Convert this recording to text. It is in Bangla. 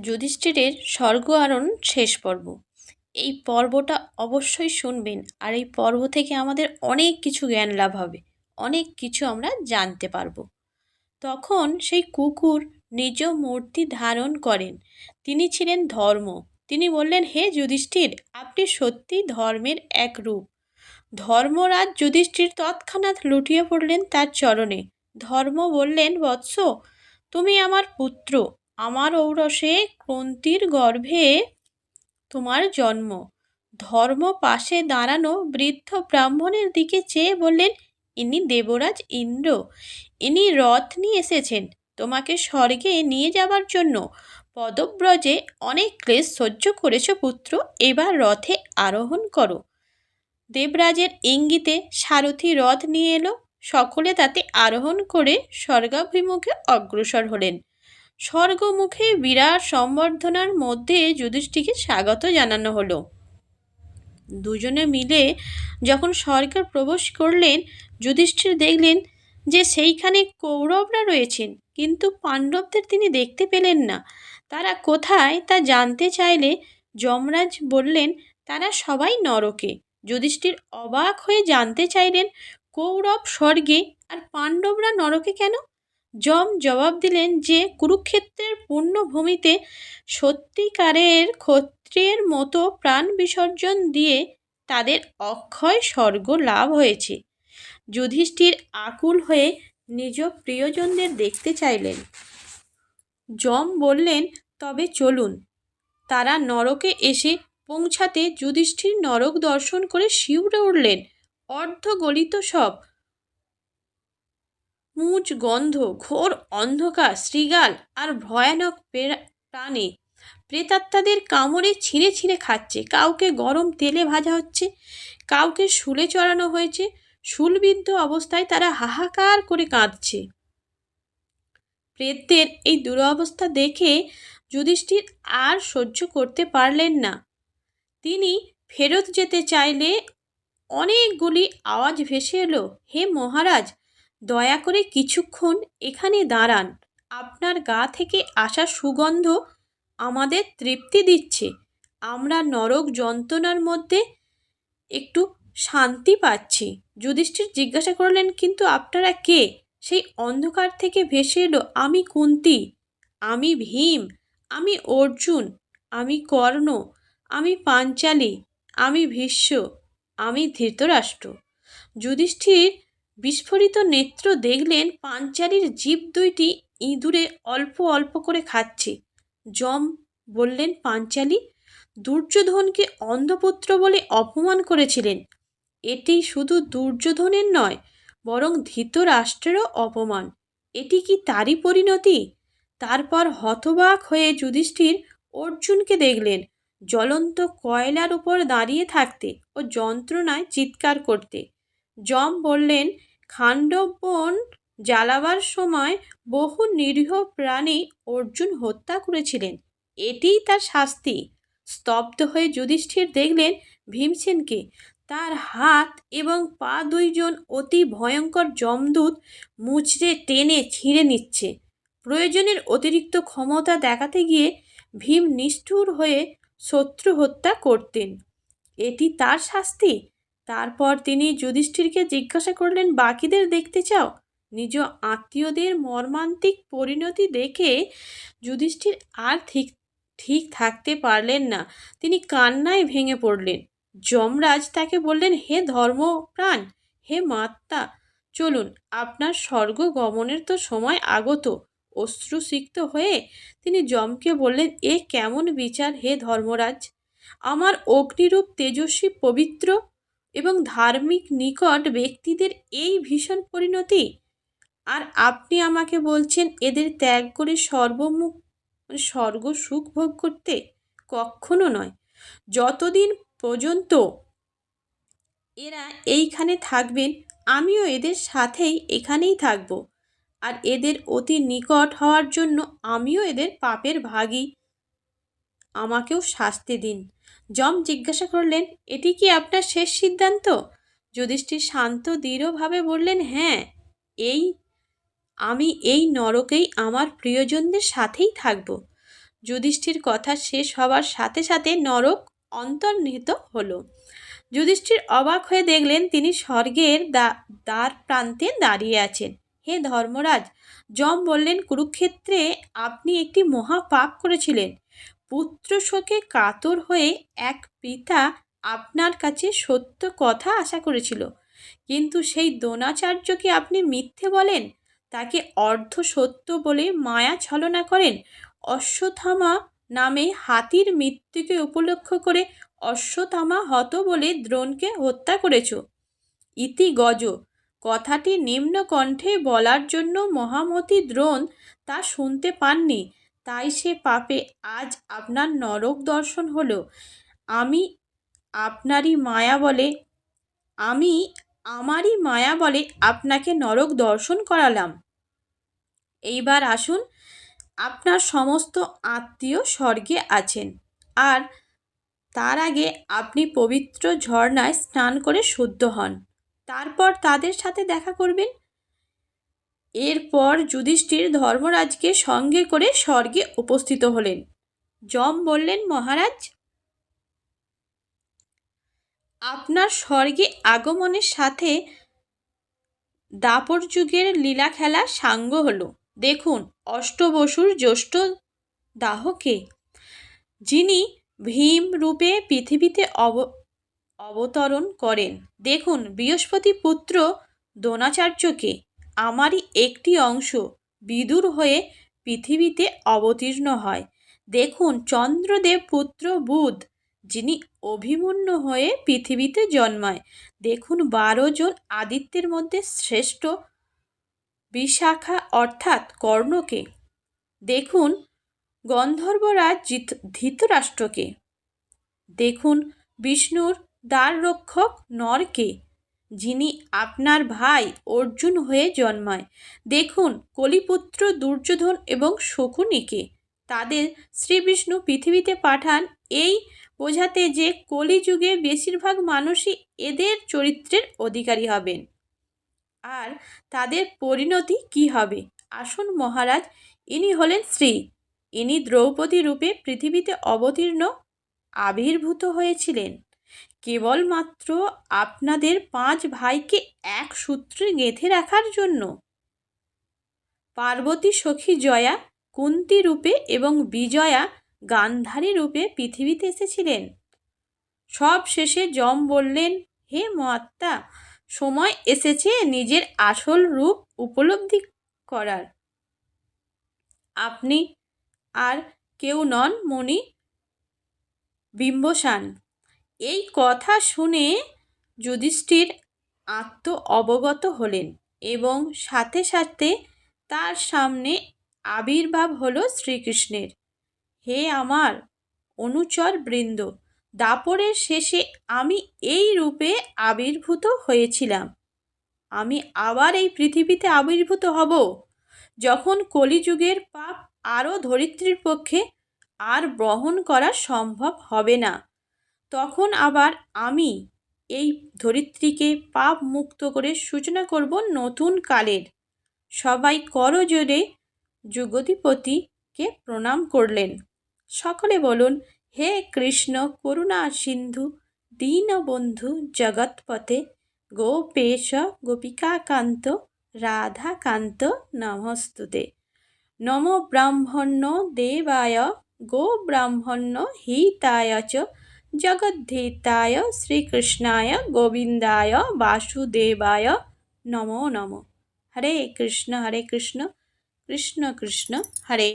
যুধিষ্ঠিরের স্বর্গ আরণ শেষ পর্ব। এই পর্বটা অবশ্যই শুনবেন, আর এই পর্ব থেকে আমাদের অনেক কিছু জ্ঞান লাভ হবে, অনেক কিছু আমরা জানতে পারব। তখন সেই কুকুর নিজ মূর্তি ধারণ করেন। তিনি ছিলেন ধর্ম। তিনি বললেন, হে যুধিষ্ঠির, আপনি সত্যি ধর্মের এক রূপ। ধর্মরাজ যুধিষ্ঠির তৎক্ষণাৎ লুটিয়ে পড়লেন তার চরণে। ধর্ম বললেন, বৎস, তুমি আমার পুত্র আমার ঔরসে কুন্তির গর্ভে তোমার জন্ম। ধর্ম পাশে দাঁড়ানো বৃদ্ধ ব্রাহ্মণের দিকে চেয়ে বললেন, ইনি দেবরাজ ইন্দ্র। ইনি রথ নিয়ে এসেছেন তোমাকে স্বর্গে নিয়ে যাবার জন্য। পদব্রজে অনেক ক্লেশ সহ্য করেছ পুত্র, এবার রথে আরোহণ করো দেবরাজের ইঙ্গিতে সারথি রথ নিয়ে এলো। সকলে তাতে আরোহণ করে স্বর্গাভিমুখে অগ্রসর হলেন। স্বর্গমুখে বিরাট সম্বর্ধনার মধ্যে যুধিষ্ঠিকে স্বাগত জানানো হলো। দুজনে মিলে যখন স্বর্গে প্রবেশ করলেন, যুধিষ্ঠির দেখলেন যে সেইখানে কৌরবরা রয়েছেন, কিন্তু পাণ্ডবদের তিনি দেখতে পেলেন না। তারা কোথায় তা জানতে চাইলে যমরাজ বললেন, তারা সবাই নরকে। যুধিষ্ঠির অবাক হয়ে জানতে চাইলেন, কৌরব স্বর্গে আর পাণ্ডবরা নরকে কেন? যম জবাব দিলেন যে, কুরুক্ষেত্রের পূর্ণভূমিতে সত্যিকারের ক্ষত্রিয়ের মতো প্রাণ বিসর্জন দিয়ে তাদের অক্ষয় স্বর্গ লাভ হয়েছে। যুধিষ্ঠির আকুল হয়ে নিজ প্রিয়জনদের দেখতে চাইলেন। যম বললেন, তবে চলুন। তারা নরকে এসে পৌঁছাতে যুধিষ্ঠির নরক দর্শন করে শিউরে উঠলেন। অর্ধগলিত সব মুচ গন্ধ, ঘোর অন্ধকার শ্রীগাল আর ভয়ানক প্রাণে। প্রেতাত্মাদের কামড়ে ছিঁড়ে ছিঁড়ে খাচ্ছে। কাউকে গরম তেলে ভাজা হচ্ছে, কাউকে শুলে চড়ানো হয়েছে। শুলবিদ্ধ অবস্থায় তারা হাহাকার করে কাঁদছে। প্রেতদের এই দুরবস্থা দেখে যুধিষ্ঠির আর সহ্য করতে পারলেন না। তিনি ফেরত যেতে চাইলে অনেকগুলি আওয়াজ ভেসে এলো, হে মহারাজ দয়া করে কিছুক্ষণ এখানে দাঁড়ান। আপনার গা থেকে আসা সুগন্ধ আমাদের তৃপ্তি দিচ্ছে। আমরা নরক যন্ত্রণার মধ্যে একটু শান্তি পাচ্ছি। যুধিষ্ঠির জিজ্ঞাসা করলেন, কিন্তু আপনারা কে? সেই অন্ধকার থেকে ভেসে এলো, আমি কুন্তি, আমি ভীম, আমি অর্জুন, আমি কর্ণ, আমি পাঞ্চালী, আমি ভীষ্ম, আমি ধৃতরাষ্ট্র। যুধিষ্ঠির বিস্ফোরিত নেত্র দেখলেন পাঞ্চালীর জীব দুইটি ইঁদুরে অল্প অল্প করে খাচ্ছে। যম বললেন, পাঞ্চালী, দুর্যোধনকে অন্ধপুত্র বলে অপমান করেছিলেন। এটি শুধু দুর্যোধনের নয়, বরং ধৃতরাষ্ট্রেরও অপমান। এটি কি তারই পরিণতি? তারপর হতবাক হয়ে যুধিষ্ঠির অর্জুনকে দেখলেন, জ্বলন্ত কয়লার উপর দাঁড়িয়ে থাকতে ও যন্ত্রণায় চিৎকার করতে। যম বললেন, খাণ্ডবন জ্বালাবার সময় বহু নিরীহ প্রাণী অর্জুন হত্যা করেছিলেন। এটিই তার শাস্তি। স্তব্ধ হয়ে যুধিষ্ঠির দেখলেন ভীমসেনকে। তার হাত এবং পা দুইজন অতি ভয়ঙ্কর যমদূত মুচড়ে টেনে ছিঁড়ে নিচ্ছে। প্রয়োজনের অতিরিক্ত ক্ষমতা দেখাতে গিয়ে ভীম নিষ্ঠুর হয়ে শত্রু হত্যা করতেন। এটি তার শাস্তি? তারপর তিনি যুধিষ্ঠিরকে জিজ্ঞাসা করলেন, বাকিদের দেখতে চাও? নিজ আত্মীয়দের মর্মান্তিক পরিণতি দেখে যুধিষ্ঠির আর ঠিক ঠিক থাকতে পারলেন না। তিনি কান্নায় ভেঙে পড়লেন। যমরাজ তাকে বললেন, হে ধর্মপ্রাণ, হে মাত্তা চলুন, আপনার স্বর্গ গমনের তো সময় আগত। অশ্রুসিক্ত হয়ে তিনি যমকে বললেন, এ কেমন বিচার, হে ধর্মরাজ? আমার অগ্নিরূপ তেজস্বী পবিত্র এবং ধার্মিক নিকট ব্যক্তিদের এই ভীষণ পরিণতি। আর আপনি আমাকে বলছেন, এদের ত্যাগ করে সর্বমুখ স্বর্গ সুখ ভোগ করতে? কখনো নয়। যতদিন পর্যন্ত এরা এইখানে থাকবেন, আমিও এদের সাথেই এখানেই থাকব। আর এদের অতি নিকট হওয়ার জন্য আমিও এদের পাপের ভাগী। আমাকেও শাস্তি দিন। যম জিজ্ঞাসা করলেন, এটি কি আপনার শেষ সিদ্ধান্ত? যুধিষ্ঠির শান্ত, দৃঢ়ভাবে বললেন হ্যাঁ এই, আমি এই নরকেই আমার প্রিয়জনদের সাথেই থাকব। যুধিষ্ঠির কথা শেষ হওয়ার সাথে সাথে নরক অন্তর্নিহিত হলো। যুধিষ্ঠির অবাক হয়ে দেখলেন, তিনি স্বর্গের দ্বার প্রান্তে দাঁড়িয়ে আছেন। হে ধর্মরাজ যম বললেন, কুরুক্ষেত্রে আপনি একটি মহা পাপ করেছিলেন। পুত্র শোকে কাতর হয়ে এক পিতা আপনার কাছে সত্য কথা আশা করেছিল। কিন্তু সেই দ্রোণাচার্যকে আপনি মিথ্যে বলেন? তাকে অর্ধ সত্য বলে মায়া ছলনা করেন? অশ্বথামা নামে হাতির মৃত্যুকে উপলক্ষ করে অশ্বথামা হত বলে দ্রোণকে হত্যা করেছ। ইতি গজ। কথাটি নিম্ন কণ্ঠে বলার জন্য মহামতি দ্রোণ তা শুনতে পাননি। তাই সে পাপে আজ আপনার নরক দর্শন হলো। আমি আপনারই মায়া বলে, আমি আমারই মায়া বলে আপনাকে নরক দর্শন করালাম। এইবার আসুন, আপনার সমস্ত আত্মীয় স্বর্গে আছেন। আর তার আগে আপনি পবিত্র ঝর্ণায় স্নান করে শুদ্ধ হন। তারপর তাদের সাথে দেখা করবেন। এরপর যুধিষ্ঠির ধর্মরাজকে সঙ্গে করে স্বর্গে উপস্থিত হলেন। যম বললেন, মহারাজ, আপনার স্বর্গে আগমনের সাথে দাপর যুগের লীলা খেলা সাঙ্গ হলো। দেখুন, অষ্টবসুর জ্যৈষ্ঠ দাহকে, যিনি ভীম রূপে পৃথিবীতে অব, অবতরণ করেন। দেখুন, বৃহস্পতি পুত্র দ্রোণাচার্যকে আমারই একটি অংশ বিদুর হয়ে পৃথিবীতে অবতীর্ণ হয়। দেখুন, চন্দ্রদেব পুত্র বুধ, যিনি অভিমন্য হয়ে পৃথিবীতে জন্মায়। দেখুন, বারো জন আদিত্যের মধ্যে শ্রেষ্ঠ বিশাখা অর্থাৎ কর্ণকে। দেখুন, গন্ধর্বরাজ ধৃতরাষ্ট্রকে। দেখুন, বিষ্ণুর দ্বাররক্ষক নরকে। যিনি আপনার ভাই অর্জুন হয়ে জন্মায়। দেখুন, কলিপুত্র, দুর্যোধন এবং শকুনিকে। তাদের শ্রীবিষ্ণু পৃথিবীতে পাঠান এই বোঝাতে যে কলিযুগে বেশিরভাগ মানুষই এদের চরিত্রের অধিকারী হবেন। আর তাদের পরিণতি কি হবে? আসুন মহারাজ, ইনি হলেন শ্রী। ইনি দ্রৌপদী রূপে পৃথিবীতে অবতীর্ণ, আবির্ভূত হয়েছিলেন। কেবলমাত্র আপনাদের পাঁচ ভাইকে এক সূত্রে গেঁথে রাখার জন্য। পার্বতী সখী জয়া, কুন্তি রূপে এবং বিজয়া গান্ধারী রূপে পৃথিবীতে এসেছিলেন। সব শেষে যম বললেন, হে মহাত্মা, সময় এসেছে নিজের আসল রূপ উপলব্ধি করার। আপনি আর কেউ নন মণি বিম্বসান। এই কথা শুনে যুধিষ্ঠির আত্ম অবগত হলেন এবং সাথে সাথে তার সামনে আবির্ভাব হলো শ্রীকৃষ্ণের। হে আমার অনুচর বৃন্দ, দাপরের শেষে আমি এই রূপে আবির্ভূত হয়েছিলাম। আমি আবার এই পৃথিবীতে আবির্ভূত হব। যখন কলিযুগের পাপ আরও ধরিত্রীর পক্ষে আর বহন করা সম্ভব হবে না। তখন আবার আমি এই ধরিত্রীকে পাপ মুক্ত করে সূচনা করব নতুন কালের। সবাই করজোরে যুগতিপতিকে প্রণাম করলেন। সকলে বলুন, হে কৃষ্ণ, করুণা সিন্ধু দীনবন্ধু জগৎপথে, গোপেশ গোপিকাকান্ত, রাধাকান্ত নমস্তুতে। নম ব্রাহ্মণ্য দেবায়, গো ব্রাহ্মণ্য হিতায় চ জগদ্ধিতায় শ্রীকৃষ্ণায় গোবিন্দায় বাসুদেবায় নমো নম হরে কৃষ্ণ হরে কৃষ্ণ কৃষ্ণ কৃষ্ণ হরে